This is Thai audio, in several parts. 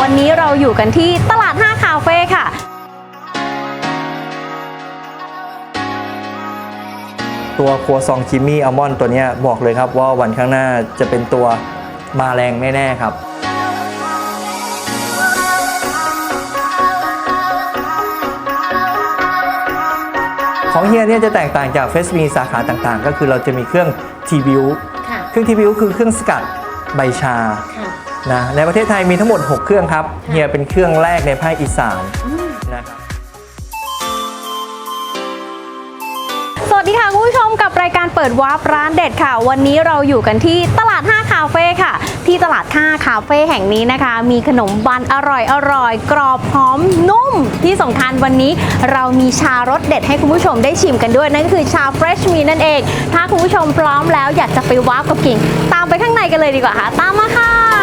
วันนี้เราอยู่กันที่ตลาด5คาเฟ่ค่ะ ตัวครัวซองคิมมี่อัลมอนด์ตัวเนี้ยบอกเลยครับว่าวันข้างหน้าจะเป็นตัวมาแรงแน่ๆครับ ของเฮียเนี่ยจะแตกต่างจากเฟสมีสาขาต่างๆ ก็คือเราจะมีเครื่องทีบิวค่ะเครื่องทีบิวคือเครื่องสกัดใบชาค่ะ นะในประเทศไทยมีทั้งหมด 6 เครื่องครับเฮียเป็นเครื่องแรกในภาคอีสานนะครับสวัสดีค่ะคุณผู้ชมกับรายการเปิดวาร์ปร้านเด็ดค่ะ วันนี้เราอยู่กันที่ตลาด 5 คาเฟ่ค่ะ ที่ตลาด 5 คาเฟ่แห่งนี้นะคะ มีขนมบันอร่อยอร่อย กรอบหอมนุ่ม ที่สำคัญวันนี้เรามีชารสเด็ดให้คุณผู้ชมได้ชิมกันด้วย นั่นก็คือชาเฟรชมีนั่นเอง ถ้าคุณผู้ชมพร้อมแล้วอยากจะไปวาร์ปกับกิ่ง ตามไปข้างในกันเลยดีกว่าค่ะ ตามมาค่ะ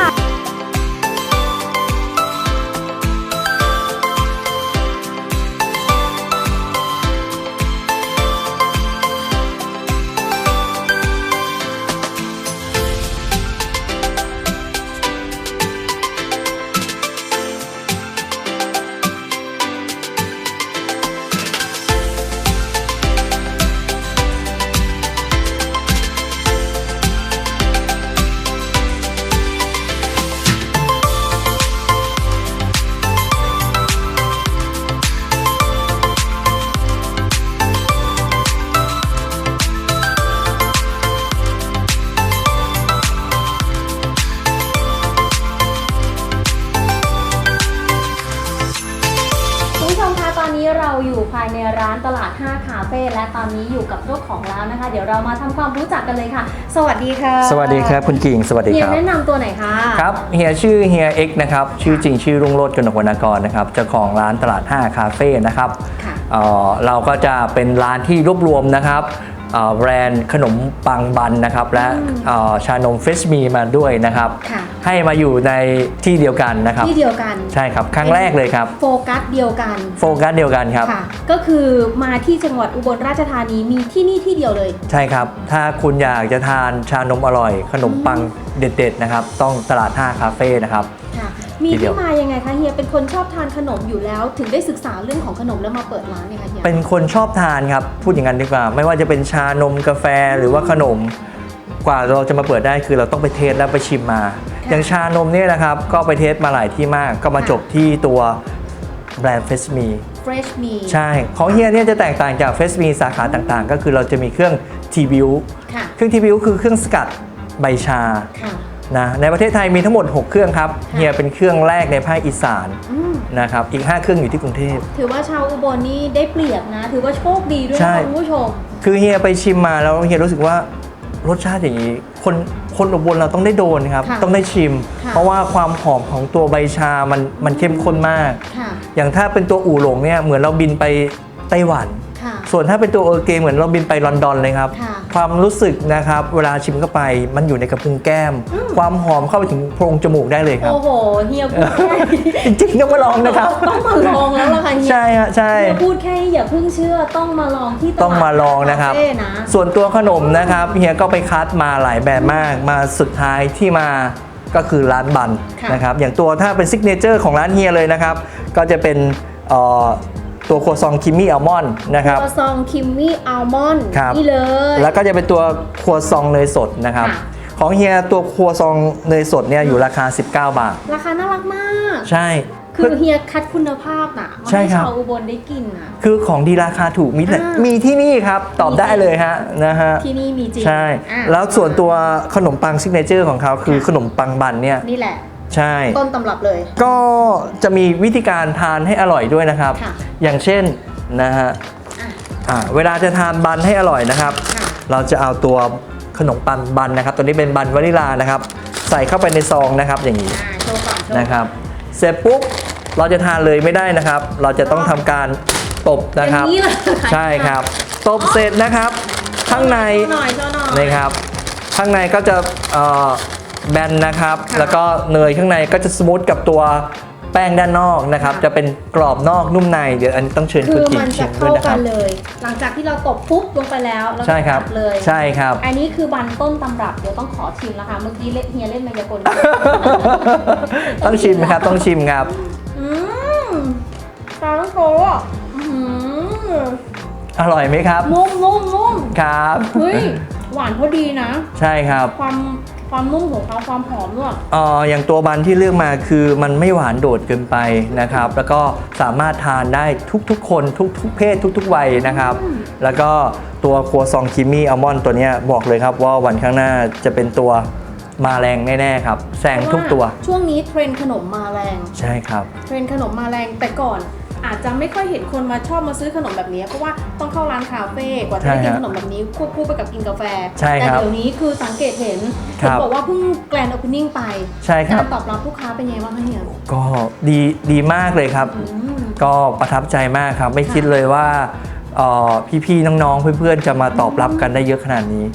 อนนี้อยู่กับเจ้าของร้านนะคะ เดี๋ยวเรามาทำความรู้จักกันเลยค่ะ สวัสดีค่ะสวัสดีครับคุณกิ่งสวัสดีเฮีคยรับ แนะนำตัวหน่อยค่ะ ครับเฮียชื่อเฮียเอ็กนะครับชื่อจริงชื่อรุ่งโรจน์กนกวรรณกรนะครับเจ้าของร้านตลาด 5 คาเฟ่นะครับค่ะ เอ่อเราก็จะเป็นร้านที่รวบรวมนะครับเอ่อ แบรนด์ขนมปังบันนะครับ และเอ่อชานมเฟสมีมาด้วยนะครับค่ะให้มาอยู่ในที่เดียวกันนะครับ ที่เดียวกันใช่ครับครั้งแรกเลยครับ โฟกัสเดียวกัน โฟกัสเดียวกันครับค่ะก็คือมาที่จังหวัดอุบลราชธานีมีที่นี่ที่เดียวเลย ใช่ครับ ถ้าคุณอยากจะทานชานมอร่อย ขนมปังเด็ด ๆ นะครับ ต้องตลาด5คาเฟ่นะครับค่ะ มีทีเดียที่วมายังไงคะเฮียเป็นคนชอบทานขนมอยู่แล้ว ถึงได้ศึกษาเรื่องของขนมแล้วมาเปิดร้านเนี่ยคะเฮียเป็นคนชอบทานครับ พูดอย่างนั้นดีกว่า ไม่ว่าจะเป็นชานมกาแฟหรือว่าขนม กว่าเราจะมาเปิดได้คือเราต้องไปเทสและไปชิมมา อย่างชานมเนี่ยนะครับ ก็ไปเทสมาหลายที่มาก ก็มาจบที่ตัวแบรนด์เฟสมี เฟรชมีใช่ ของเฮียเนี่ยจะแตกต่างจากเฟสมีสาขาต่างๆ ก็คือเราจะมีเครื่องทีบิวค่ะ เครื่องทีบิวคือเครื่องสกัดใบชา ค่ะ นะในประเทศไทยมีทั้งหมด 6 เครื่องครับเฮียเป็นเครื่องแรกในภาคอีสานอืมนะครับอีก 5 เครื่องอยู่ที่กรุงเทพ ถือว่าชาวอุบลนี่ได้เปรียบนะ ถือว่าโชคดีด้วยใช่ นะคุณผู้ชม คือเฮียไปชิมมาแล้วเฮียรู้สึกว่ารสชาติอย่างนี้ คนคนอุบลเราต้องได้โดนครับ ค่ะต้องได้ชิม ค่ะ เพราะว่าความหอมของตัวใบชามันมันเข้มข้นมาก ค่ะ อย่างถ้าเป็นตัวอู่หลงเนี่ยเหมือนเราบินไปไต้หวัน ค่ะ ส่วนถ้าเป็นตัวเออร์เกเหมือนเราบินไปลอนดอนเลยครับ ค่ะ ความรู้สึกนะครับ เวลาชิมเข้าไปมันอยู่ในกระพุ้งแก้ม ความหอมเข้าไปถึงโพรงจมูกได้เลยครับ โอ้โหเฮียพูดแค่จริงๆต้องมาลองนะครับ ต้องมาลองแล้วล่ะค่ะเฮียใช่ฮะใช่เฮียพูดแค่นี้อย่าเพิ่งเชื่อต้องมาลองที่ตลาดต้องมาลองนะครับเฟ่นะส่วนตัวขนมนะครับเฮียก็ไปคัดมาหลายแบบมาก มาสุดท้ายที่มาก็คือร้านบันค่ะนะครับ อย่างตัวถ้าเป็นซิกเนเจอร์ของร้านเฮียเลยนะครับ ก็จะเป็นเอ่อ ตัวโครัวซองคิมมี่อัลมอนด์นะครับ ตัวซองคิมมี่อัลมอนด์ครับ นี่เลย แล้วก็จะเป็นตัวครัวซองเนยสดนะครับ ค่ะ ของเฮียตัวครัวซองเนยสดเนี่ยอยู่ราคา 19 บาท ราคาน่ารักมาก ใช่ คือเฮียคัดคุณภาพน่ะมาใช่ให้ครับ ชาวอุบลได้กินน่ะ คือของดีราคาถูกมีแต่อ่ามีมีที่นี่ครับ ตอบได้เลยฮะนะฮะ ที่นี่มีจริงใช่ อะแล้วส่วนตัวขนมปังซิกเนเจอร์ของเขาคือค่ะขนมปังบันเนี่ย นี่แหละ ใช่ ต้นตำรับเลย ก็จะมีวิธีการทานให้อร่อยด้วยนะครับ ค่ะ อย่างเช่นนะฮะอะ อ่าเวลาจะทานบันให้อร่อยนะครับ ค่ะ เราจะเอาตัวขนมปังบันนะครับ ตัวนี้เป็นบันวานิลานะครับ ใส่เข้าไปในซองนะครับอย่างนี้ อ่าโชว์ก่อนโชว์นะครับ เสร็จปุ๊บเราจะทานเลยไม่ได้นะครับ เราจะต้องทำการตบนะครับ อย่างนี้เลยค่ะใช่ครับ ตบเสร็จนะครับ ข้างในโชว์หน่อยโชว์หน่อย นะครับ ข้างในก็จะเอ่อ แบนนะครับค่ะแล้วก็เนยข้างในก็จะสมูทกับตัวแป้งด้านนอกนะครับค่ะจะเป็นกรอบนอกนุ่มใน เดี๋ยวอันนี้ต้องเชิญคืคุณอกิ่งมันชิจะมด้วเข้ายนะคกัรับ นเลยปุ๊บหลังจากที่เราตบปุ๊บลงไปแล้วแล้วก็ใช่ครับตัดเลย ใช่ครับ อันนี้คือบันต้นตำรับเดี๋ยวต้องขอชิมแล้วค่ะ เมื่อกี้เล่นเฮียเล่นมายากล ต้องชิมนะครับ ต้องชิมครับ อืมปลาต้องโตอะอื้อหืออร่อยไหมครับ นุ่มนุ่มนุ่มครับ เฮ้ย หวานพอดีนะ ใช่ครับ ความ ความนุ่มของเขาความหอมด้วยเอ่ออย่างตัวบันที่เลือกมาคือมันไม่หวานโดดเกินไปนะครับ แล้วก็สามารถทานได้ทุกๆ คนทุกๆเพศทุกๆวัยนะครับอืมแล้วก็ตัวครัวซองคิมี่อัลมอนด์ตัวเนี้ยบอกเลยครับว่าวันข้างหน้าจะเป็นตัวมาแรงแน่ๆครับแซงทุกตัว เพราะาช่วงนี้เทรนด์ขนมมาแรง ใช่ครับ เทรนด์ขนมมาแรงแต่ก่อน อาจจะไม่ค่อยเห็นคนมาชอบมาซื้อขนมแบบนี้เพราะว่าต้องเข้าร้านคาเฟ่กว่าจะได้ใช่กินฮะขนมแบบนี้ควบคู่ไปกับกินกาแฟ ใช่แต่ครับเดี๋ยวนี้คือสังเกตเห็นครัเห็นบบอกว่าเพิ่งแกรนด์โอเพนนิ่งไปใช่ครับ การตอบรับลูกค้าเป็นยังไงบ้างคะเฮียก็ดีดีมากเลยครับ อืม ก็ประทับใจมากครับ ไม่คิดเลยว่าเอ่อพี่ๆน้องๆเพื่อนๆจะมาตอบรับกันได้เยอะขนาดนี้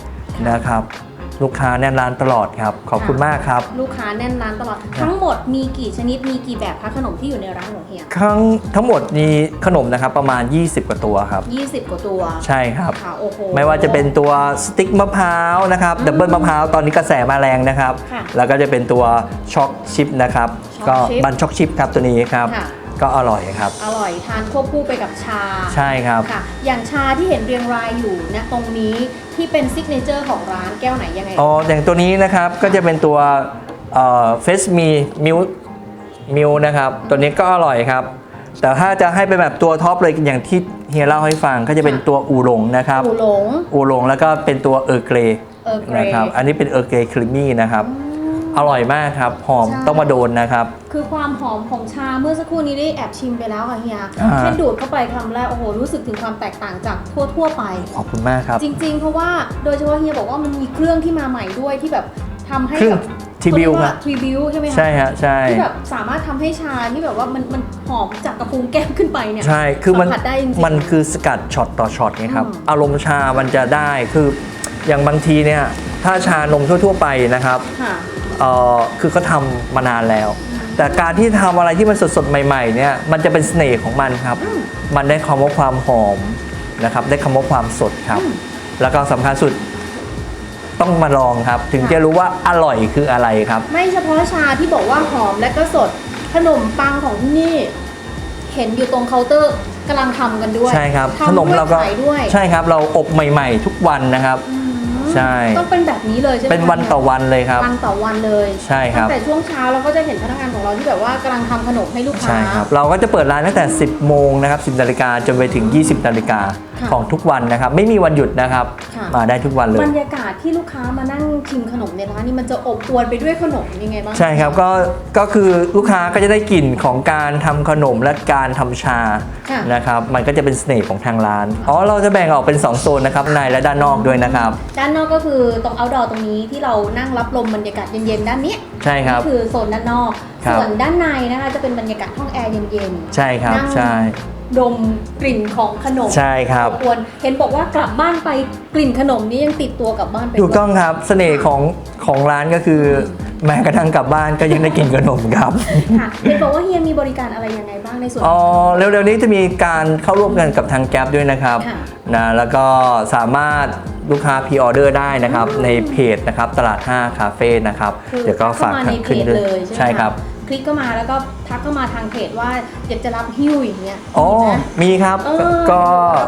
นะครับ ลูกค้าแน่นร้านตลอดครับ ขอบคุณมากครับ ลูกค้าแน่นร้านตลอด ทั้งหมดมีกี่ชนิดมีกี่แบบคะขนมที่อยู่ในร้านของเฮียครั้งทั้งหมดมีขนมนะครับประมาณ 20 กว่าตัวครับ 20 กว่าตัวใช่ครับ ค่ะโอ้โห ไม่ว่าจะเป็นตัวสติ๊กมะพร้าวนะครับอืมดับเบิลมะพร้าวตอนนี้กระแสมาแรงนะครับ ค่ะแล้วก็จะเป็นตัวช็อกชิพนะครับช็อกก็ชิพบันช็อกชิพครับตัวนี้ครับ ค่ะ ก็อร่อยครับ อร่อยทานควบคู่ไปกับชาใช่ครับ ค่ะ อย่างชาที่เห็นเรียงรายอยู่นะตรงนี้ที่เป็นซิกเนเจอร์ของร้านแก้วไหนยังไง อ๋ออย่างตัวนี้นะครับก็จะเป็นตัวเฟสมีมิลมิลนะครับตัวนี้ก็อร่อยครับ แต่ถ้าจะให้เป็นแบบตัวท็อปเลยอย่างที่เฮียเล่าให้ฟังก็จะเป็นตัวอูหลงนะครับอูหลงอูหลงแล้วก็เป็นตัวเออร์เกรเออร์เกรนะครับอันนี้เป็นเออร์เกรครีมมี่นะครับ อร่อยมากครับ หอมใช่ ต้องมาโดนนะครับ คือความหอมของชาเมื่อสักครู่นี้ได้แอบชิมไปแล้วค่ะเฮียอ่า แค่ดูดเข้าไปคำแรกโอ้โหรู้สึกถึงความแตกต่างจากทั่วทั่วๆไป ขอบคุณมากครับจริง ๆ เพราะว่าโดยเฉพาะเฮียบอกว่ามันมีเครื่องที่มาใหม่ด้วยที่แบบทำให้เครื่องแบบทีบิวครับทรีบิวใช่ไหมคะใช่ฮะใช่ ที่แบบสามารถทำให้ชาที่แบบว่ามันมันหอมจากกระพุ้งแก้มขึ้นไปเนี่ย ใช่ คือมันสัมผัสได้จริงๆมันคือสกัดช็อตต่อช็อตไงครับ อืม อารมณ์ชามันจะได้ คืออย่างบางทีเนี่ย ถ้าชานมทั่ว ๆ ไปนะครับ ค่ะ เอ่อคือเขาทำมานานแล้ว แต่การที่ทำอะไรที่มันสดๆ ใหม่ๆเนี่ยมันจะเป็นเสน่ห์ของมันครับอืมมันได้คำว่าความหอมนะครับ ได้คำว่าความสดครับอืมแล้วก็สำคัญสุดต้องมาลองครับ ถึงค่ะจะรู้ว่าอร่อยคืออะไรครับ ไม่เฉพาะชาที่บอกว่าหอมและก็สด ขนมปังของที่นี่ เห็นอยู่ตรงเคาน์เตอร์กำลังทำกันด้วยใช่ครับ ทำขนมด้วยเราก็ขายด้วย ใช่ครับ เราอบใหม่ ๆ ทุกวันนะครับ อืม ใช่ ต้องเป็นแบบนี้เลยใช่ไหมเป็นวันต่อวันเลยครับ วันต่อวันเลยใช่ครับ ตั้งแต่ช่วงเช้าเราก็จะเห็นพนักงานของเราที่แบบว่ากำลังทำขนมให้ลูกค้า ใช่ครับ เราก็จะเปิดร้านตั้งแต่ 10 โมงนะครับ 10 นาฬิกาจนไปถึง 20 นาฬิกาค่ะของทุกวันนะครับ ไม่มีวันหยุดนะครับ ค่ะ มาได้ทุกวันเลย บรรยากาศที่ลูกค้ามานั่งชิมขนมในร้านนี่มันจะอบอวลไปด้วยขนมยังไงบ้างใช่ครับ ก็ ก็คือลูกค้าก็จะได้กลิ่นของการทำขนมและการทำชา ค่ะนะครับ มันก็จะเป็นเสน่ห์ของทางร้าน อ๋อ เราจะแบ่งออกเป็น 2 โซนนะครับ ในและด้านนอกด้วยนะครับ ด้านนอกก็คือตรง outdoor ตรงนี้ที่เรานั่งรับลมบรรยากาศเย็นๆด้านเนี้ยใช่ครับ นี่คือโซนด้านนอก ครับ ส่วนด้านในนะคะจะเป็นบรรยากาศห้องแอร์เย็นใช่ครับนั่งใช่ ๆ ดมกลิ่นของขนมใช่ครับอบอวนเห็นบอกว่ากลับบ้านไปกลิ่นขนมนี้ยังติดตัวกลับบ้านไปถูกต้องครับเสน่ห์ของของร้านก็คือ แม้กระทั่งกลับบ้านก็ยังได้กินขนมครับค่ะเห็นบอกว่าเฮียมีบริการอะไรยังไงบ้างในส่วน อ๋อเร็วๆนี้จะมีการเข้าร่วมกันกับทางแก๊ปด้วยนะครับ ค่ะ นะแล้วก็สามารถลูกค้าพ r ออเดอร์ได้นะครับ ในเพจนะครับตลาด5คาเฟ่นะครับคือเดี๋ยวก็ฝากเข้ามาทาในงเพขึ้นจด้วยเลยใช่ไหมใช่ครับะคลิกเข้ามาแล้วก็ทักเข้ามาทางเพจว่าอยากจะรับฮิ้วอย่างเงี้ยอ๋อมีไหมมีครับเออก็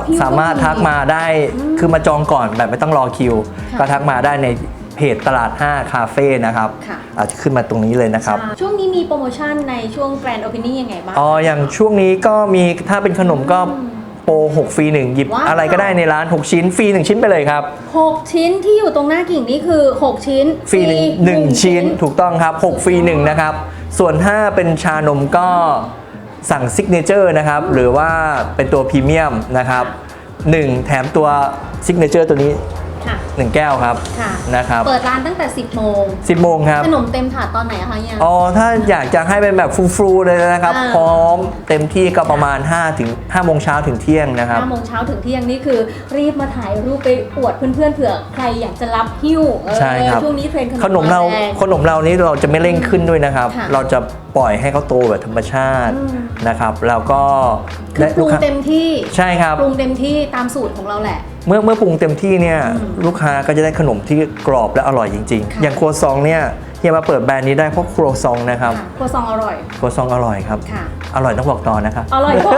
พี่ก็สามารถทักมาได้อืมคือมาจองก่อนแบบไม่ต้องรอคิวค่ะก็ทักมาได้ในเพจตลาด 5 คาเฟ่นะครับค่ะอาจจะขึ้นมาตรงนี้เลยนะครับใช่ช่วงนี้มีโปรโมชั่นในช่วง Grand Opening ยังไงบ้างอ๋ออย่างช่วงนี้ก็มีถ้าเป็นขนมก็ โปร6ฟรี1หยิบว้าว อะไรก็ได้ในร้าน 6 ชิ้นฟรี1ชิ้นไปเลยครับ6ชิ้นที่อยู่ตรงหน้ากิ่งนี่คือ6ชิ้นฟรีหนึ่งหนึ่งชิ้นถูกต้องครับ6ฟรี1นะครับส่วนถ้าเป็นชานมก็สั่งซิกเนเจอร์นะครับหรือว่าเป็นตัวพรีเมียมนะครับ1แถมตัวซิกเนเจอร์ตัวนี้ ค่ะ1แก้วครับค่ะ นะครับ เปิดร้านตั้งแต่ 10 โมง 10โมงครับขนมเต็มถาดตอนไหนอะคะเนี่ย อ๋อถ้าอยากจะให้เป็นแบบฟูๆเลยนะครับ อ่า พร้อมเต็มที่ก็ประมาณ5ถึง5โมงเช้าถึงเที่ยงนะครับ ห้าโมงเช้าถึงเที่ยงนี่คือรีบมาถ่ายรูปไปอวดเพื่อนๆเผื่อใครอยากจะรับหิ้วเออใช่ครับ ช่วงนี้เทรนด์ขนมเราแรงขนมเรานี้เราจะไม่เร่งขึ้นด้วยนะครับ ค่ะเราจะปล่อยให้เขาโตแบบธรรมชาติอืม นะครับ แล้วก็คือปรุงค้าเต็มที่ใช่ครับ ปรุงเต็มที่ตามสูตรของเราแหละ เมื่อเมื่อปรุงเต็มที่เนี่ยอืมลูกค้าก็จะได้ขนมที่กรอบและอร่อยจริงค่ะๆอย่างครัวซองเนี่ยเฮียมาเปิดแบรนด์นี้ได้เพราะครัวซองนะครับค่ะครัวซองอร่อยครัวซองอร่อยครับค่ะอร่อยต้องบอกต่อนะครับอร่อยกว่า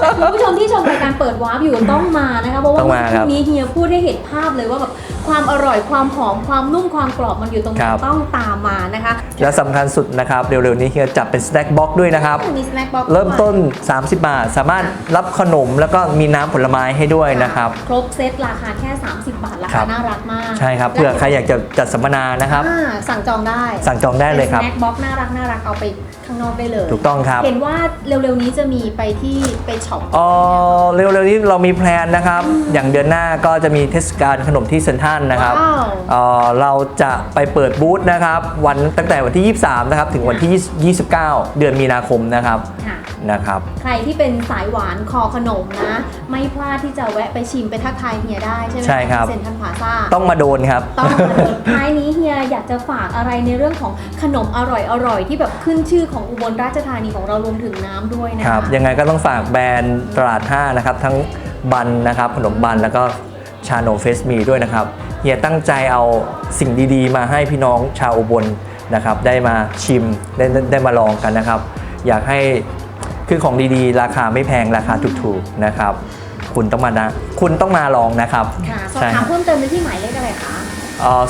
แต่คุณผู้ชมที่ชมรายการเปิดวาร์ปอยู่ต้องมานะคะเพราะว่าต้องมาครับทีนี้เฮียพูดให้เห็นภาพเลยว่าแบบความอร่อยความหอมความนุ่มความกรอบมันอยู่ตรงไหนครับ ต้องตามมานะคะและสำคัญสุดนะครับ เร็วๆนี้เฮียจัดเป็นสแน็คบ็อกด้วยนะครับ มีสแน็คบ็อกเริ่มต้น 30 บาท สามารถรับขนมแล้วก็มีน้ำผลไม้ให้ด้วยนะครับ ครบเซตราคาแค่ 30 บาทราครัคาบน่ารักมากใช่ครับเผื่อใครอยากจะจัดสัมมนานะครับ อ่าสั่งจองได้สั่งจองได้เลยครับสแน็คบ็อกน่ารักน่ารักเอาไปข้างนอกได้เลยถูกต้องครับเห็นว่าเร็วๆนี้จะมีไปที่ไปช็อปอ๋อเร็วๆนี้เรามีแพลนนะครับ อย่างเดือนหน้าก็จะมีเทศกาลขนมที่เซนทรันนะครับว้าวเอ่อเราจะไปเปิดบูธนะครับวันตั้งแต่วันที่ 23 นะครับ ถึงวันที่ 29 เดือนมีนาคมนะครับค่ะ นะครับ ใครที่เป็นสายหวานคอขนมนะ ไม่พลาดที่จะแวะไปชิมไปทักทายเฮียได้ใช่ไหมะใช่ครับ เซ็นทรัลพลาซ่า ต้องมาโดนครับ ต้องมาเดินท้ายนี้เฮียอยากจะฝากอะไรในเรื่องของขนมอร่อยๆ ที่แบบขึ้นชื่อของอุบลราชธานีของเรารวมถึงน้ำด้วยนะคคะรับยังไงก็ต้องฝากแบรนด์ตลาด 5 นะครับ ทั้งบันนะครับขนมบันแล้วก็ ชาโนมเฟสมีด้วยนะครับเฮียตั้งใจเอาสิ่งดีๆ มาให้พี่น้องชาวอุบลนะครับ ได้มาชิมได้ได้ได้มาลองกันนะครับ อยากให้คือของดีๆ ราคาไม่แพงราคาถูกๆนะครับ คุณต้องมานะคุณต้องมาลองนะครับค่ะสอบใช่ถามเพิ่มเติมได้ที่หมายเลขอะไรคะ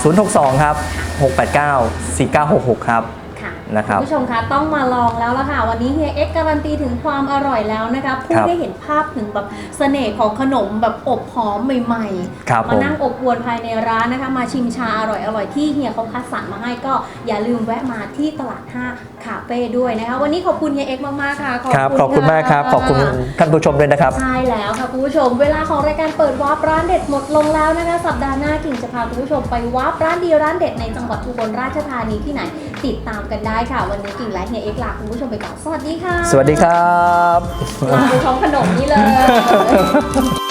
ศูนย์หกสองครับหกแปดเก้าสี่เก้าหกหกครับค่ะ นะครับณผู้ชมคะต้องมาลองแล้วละค่ะ วันนี้เฮียเอ็กซ์การันตีถึงความอร่อยแล้วนะคะพูดครับได้เห็นภาพถึงแบบเสน่ห์ของขนมแบบอบหอมใหม่ๆครับมาผมนั่งอบอวนภายในร้านนะคะ มาชิมชาอร่อยๆที่เฮียเขาคัดสรรมาให้ก็อย่าลืมแวะมาที่ตลาด5คาเฟ่ด้วยนะคะ วันนี้ขอบคุณเฮียเอ็กซ์มากๆค่ะครับขอบคุณมากครับขอบคุณท่านผู้ชมด้วยนะครับใช่แล้วค่ะคุณผู้ชม เวลาของรายการเปิดวาร์ปร้านเด็ดหมดลงแล้วนะคะ สัปดาห์หน้ากิ่งจะพาคุณผู้ชมไปวาร์ปร้านดีร้านเด็ดในจังหวัดอุบลราชธานีที่ไหน ติดตามกันได้ค่ะ วันนี้กิ่งและเฮียเอ็กซ์ลาคุณผู้ชมไปก่อนสวัสดีค่ะสวัสดีครับลาดูท้องขนมนี่เลย